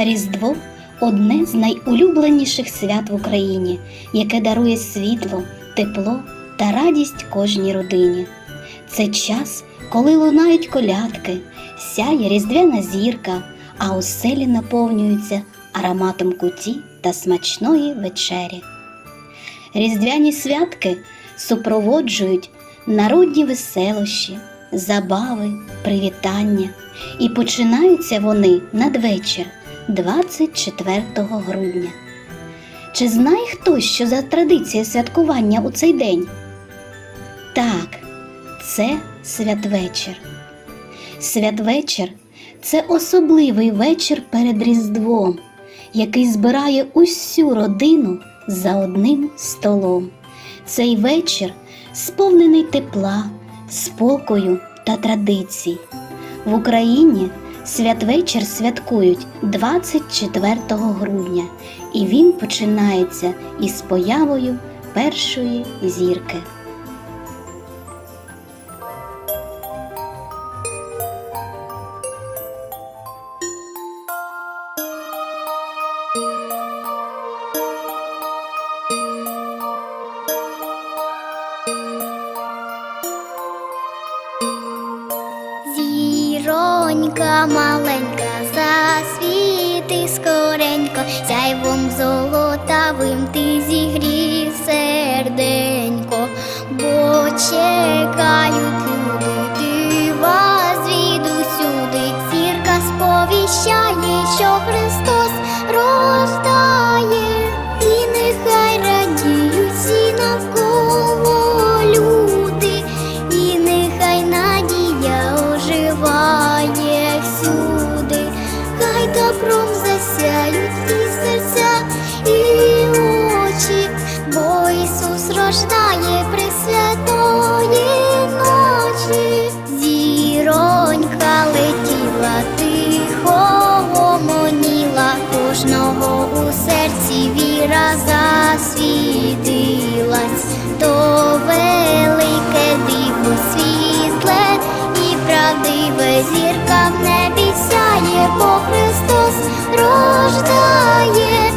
Різдво одне з найулюбленіших свят в Україні, яке дарує світло, тепло та радість кожній родині. Це час, коли лунають колядки, сяє різдвяна зірка, а оселі наповнюються ароматом куті та смачної вечері. Різдвяні святки супроводжують народні веселощі, забави, привітання, і починаються вони надвечір, 24 грудня. Чи знає хтось, що за традиція святкування у цей день? Так, це святвечір. Святвечір це особливий вечір перед Різдвом, який збирає усю родину за одним столом. Цей вечір сповнений тепла, спокою та традицій. В Україні святвечір святкують 24 грудня, і він починається із появою першої зірки. Рождає пресвятої ночі. Зіронька летіла тихо, гомоніла, кожного у серці віра засвітилась, то велике диво світле і правдиве зірка в небі сяє, бо Христос рождає,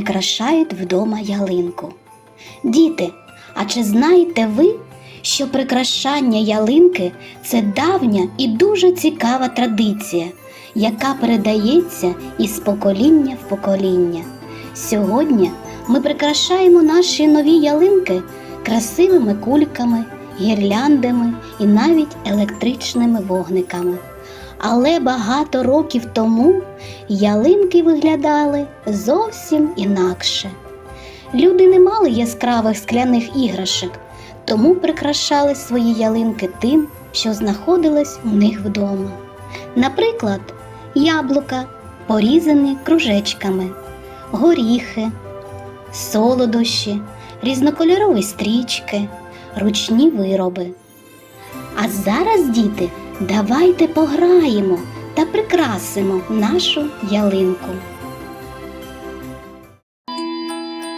прикрашають вдома ялинку. Діти, а чи знаєте ви, що прикрашання ялинки це давня і дуже цікава традиція, яка передається із покоління в покоління? Сьогодні ми прикрашаємо наші нові ялинки красивими кульками, гірляндами і навіть електричними вогниками. Але багато років тому ялинки виглядали зовсім інакше. Люди не мали яскравих скляних іграшок, тому прикрашали свої ялинки тим, що знаходилось у них вдома. Наприклад, яблука, порізані кружечками, горіхи, солодощі, різнокольорові стрічки, ручні вироби. А зараз, діти, давайте пограємо та прикрасимо нашу ялинку.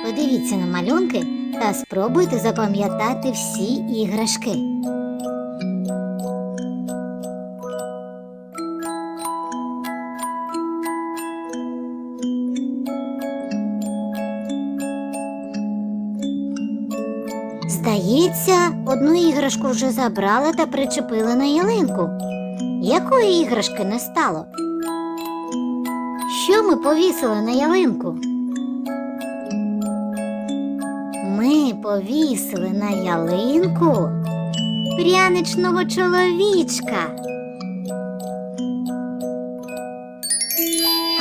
Подивіться на малюнки та спробуйте запам'ятати всі іграшки. Здається, одну іграшку вже забрали та причепили на ялинку. Якої іграшки не стало? Що ми повісили на ялинку? Ми повісили на ялинку пряничного чоловічка.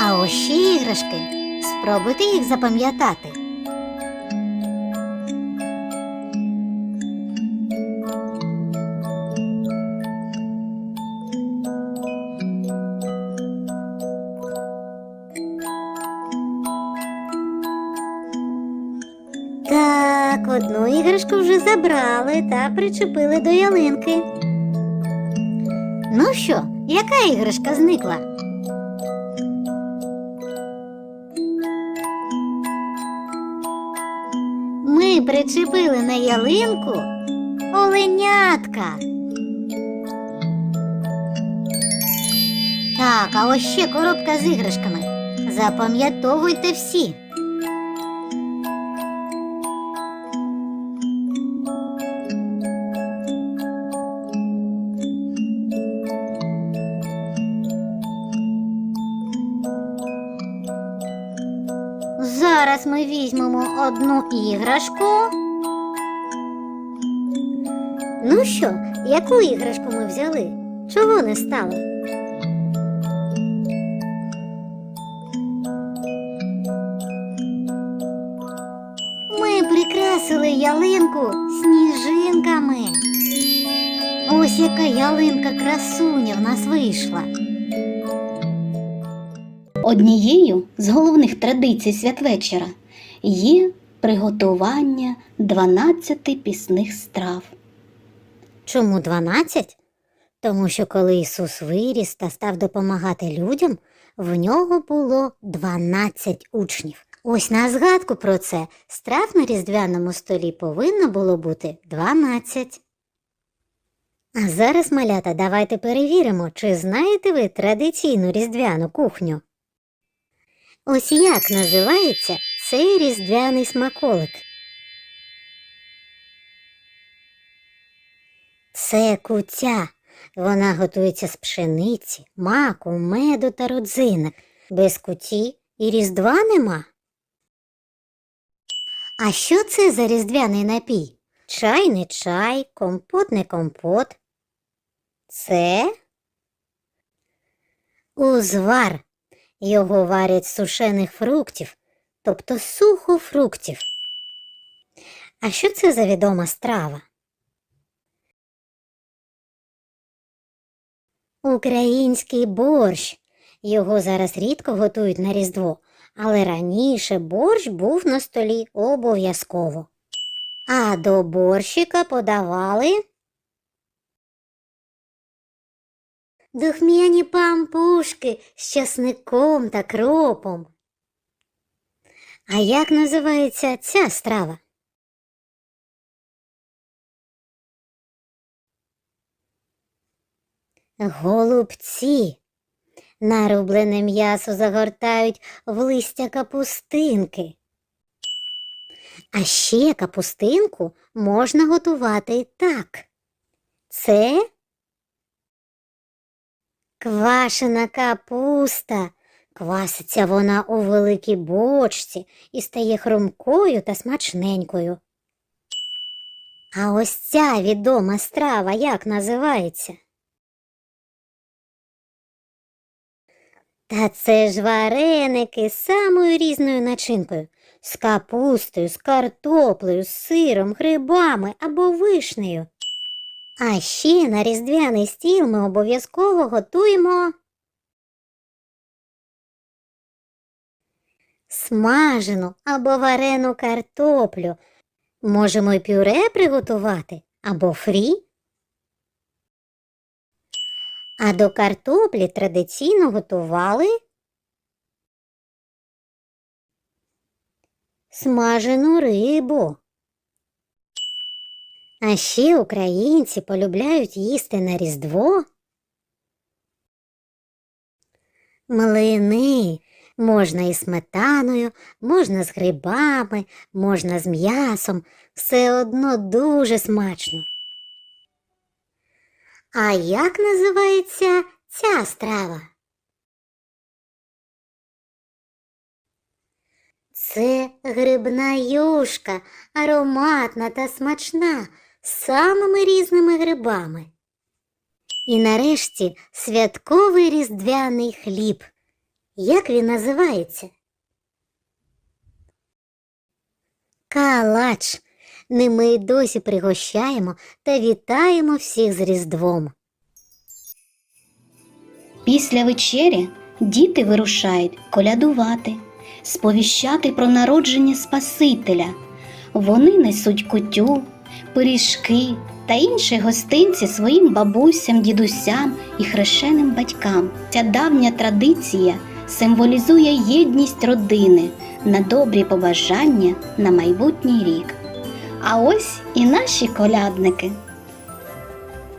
А ось ще іграшки. Спробуйте їх запам'ятати. Одну іграшку вже забрали та причепили до ялинки. Ну що, яка іграшка зникла? Ми причепили на ялинку оленятка. Так, а ось ще коробка з іграшками. Запам'ятовуйте всі. Зараз ми візьмемо одну іграшку. Ну що, яку іграшку ми взяли? Чого не стало? Ми прикрасили ялинку сніжинками. Ось яка ялинка красуня в нас вийшла. Однією з головних традицій святвечора є приготування 12 пісних страв. Чому 12? Тому що коли Ісус виріс та став допомагати людям, в нього було 12 учнів. Ось на згадку про це страв на різдвяному столі повинно було бути 12. А зараз, малята, давайте перевіримо, чи знаєте ви традиційну різдвяну кухню. Ось як називається цей різдвяний смаколик. Це куття. Вона готується з пшениці, маку, меду та родзинок. Без куті і різдва нема. А що це за різдвяний напій? Чай не чай, компот не компот. Це узвар. Його варять з сушених фруктів, тобто сухофруктів. А що це за відома страва? Український борщ. Його зараз рідко готують на Різдво, але раніше борщ був на столі обов'язково. А до борщика подавали духмяні пампушки з часником та кропом. А як називається ця страва? Голубці. Нарублене м'ясо загортають в листя капустинки. А ще капустинку можна готувати так. Це квашена капуста. Кваситься вона у великій бочці і стає хрумкою та смачненькою. А ось ця відома страва як називається? Та це ж вареники з самою різною начинкою, з капустою, з картоплею, з сиром, грибами або вишнею. А ще на різдвяний стіл ми обов'язково готуємо смажену або варену картоплю. Можемо й пюре приготувати або фрі. А до картоплі традиційно готували смажену рибу. А ще українці полюбляють їсти на Різдво млини. Можна із сметаною, можна з грибами, можна з м'ясом. Все одно дуже смачно. А як називається ця страва? Це грибна юшка, ароматна та смачна, самими різними грибами. І нарешті святковий різдвяний хліб. Як він називається? Калач. Ним ми й досі пригощаємо та вітаємо всіх з Різдвом. Після вечері діти вирушають колядувати, сповіщати про народження Спасителя. Вони несуть кутю, пиріжки та інші гостинці своїм бабусям, дідусям і хрещеним батькам. Ця давня традиція символізує єдність родини на добрі побажання на майбутній рік. А ось і наші колядники.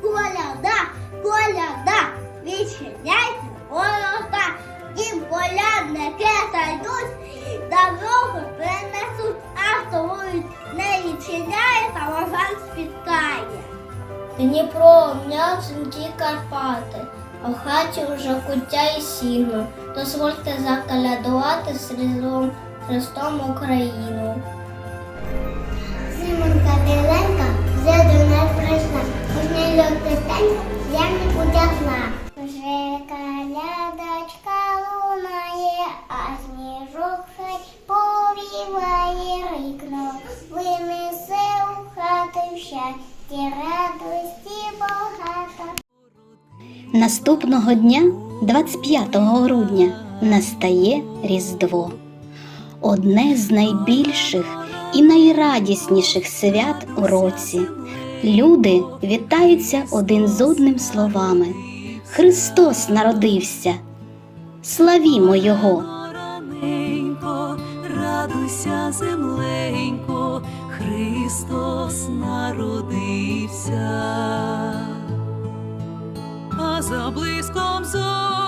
Коляда, коляда, відчиняйте вожан спіткає. Дніпро, м'ясенькі Карпати, а в хаті вже куття і сіно. Дозвольте закалядувати з Різдвом Христом Україну. Симонька Біленька вже до нас прийшла, кожний льот тестенька, землі потягла. Вже калядочка Наступного дня, 25 грудня, настає Різдво. Одне з найбільших і найрадісніших свят у році. Люди вітаються один з одним словами. Христос народився. Славімо Його! Раненько, радуйся, земленько, Христос народився. За блиском зорі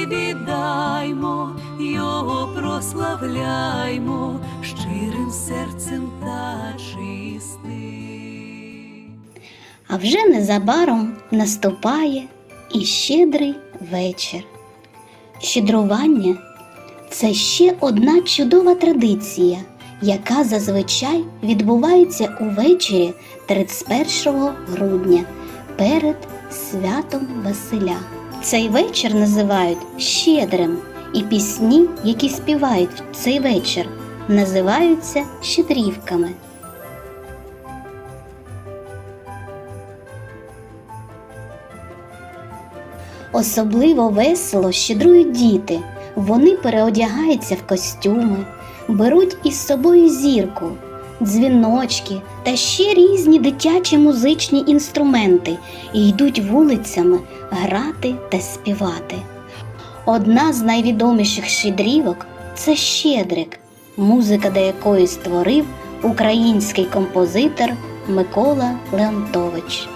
Віддаймо, Його прославляймо щирим серцем та чистим. А вже незабаром наступає і щедрий вечір. Щедрування це ще одна чудова традиція, яка зазвичай відбувається увечері 31 грудня перед святом Василя. Цей вечір називають щедрим, і пісні, які співають в цей вечір, називаються щедрівками. Особливо весело щедрують діти. Вони переодягаються в костюми, беруть із собою зірку, дзвіночки та ще різні дитячі музичні інструменти і йдуть вулицями грати та співати. Одна з найвідоміших щедрівок це Щедрик, музика до якої створив український композитор Микола Леонтович.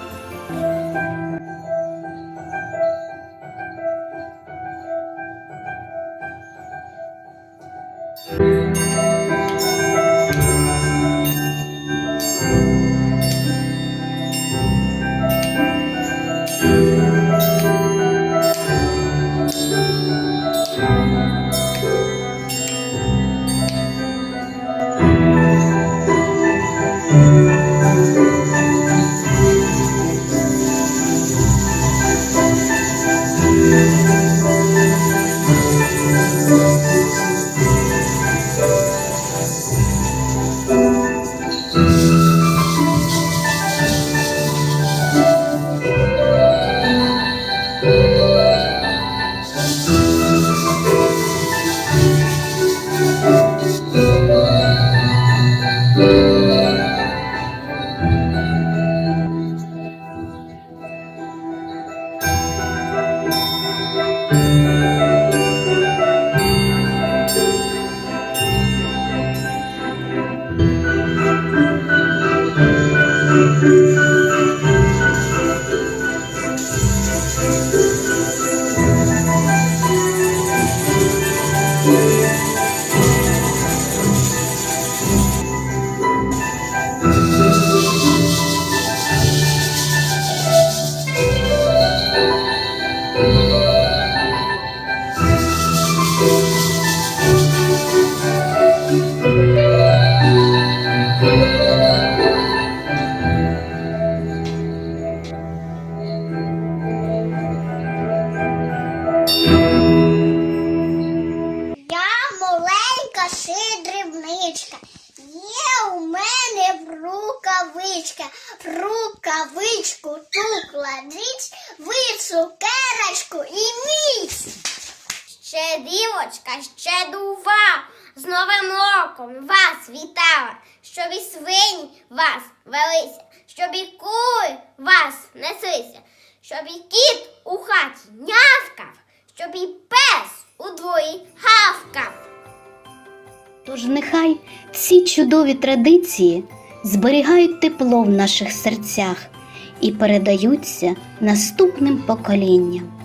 З новим вас вітала, щоб і свині вас велися, щоб і кури вас неслися, щоб і кіт у хаті нявкав, щоб і пес у дворі гавкав. Тож нехай ці чудові традиції зберігають тепло в наших серцях і передаються наступним поколінням.